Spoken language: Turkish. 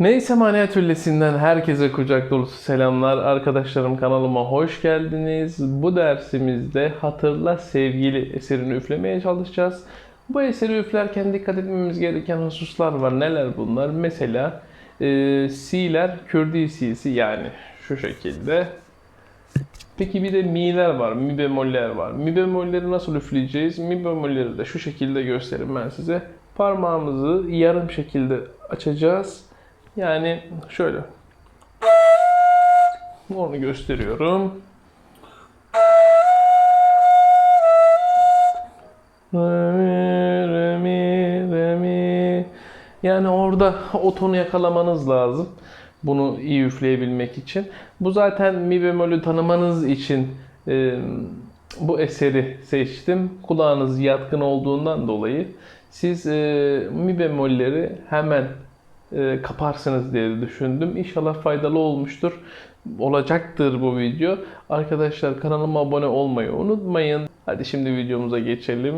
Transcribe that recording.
Neyse Mani Atölyesi'nden herkese kucak dolusu selamlar. Arkadaşlarım kanalıma hoş geldiniz. Bu dersimizde Hatırla Sevgili eserini üflemeye çalışacağız. Bu eseri üflerken dikkat etmemiz gereken hususlar var. Neler bunlar? Mesela e, C'ler Kürdi C'si yani şu şekilde. Peki bir de mi'ler var, mi bemoller var. Mi bemolleri nasıl üfleyeceğiz? Mi bemolleri de şu şekilde göstereyim ben size. Parmağımızı yarım şekilde açacağız. Yani şöyle. Onu gösteriyorum. Yani orada o tonu yakalamanız lazım. Bunu iyi üfleyebilmek için. Bu zaten mi bemolü tanımanız için e, bu eseri seçtim. Kulağınız yatkın olduğundan dolayı siz e, mi bemolleri hemen e, kaparsınız diye düşündüm. İnşallah faydalı olmuştur. Olacaktır bu video. Arkadaşlar kanalıma abone olmayı unutmayın. Hadi şimdi videomuza geçelim.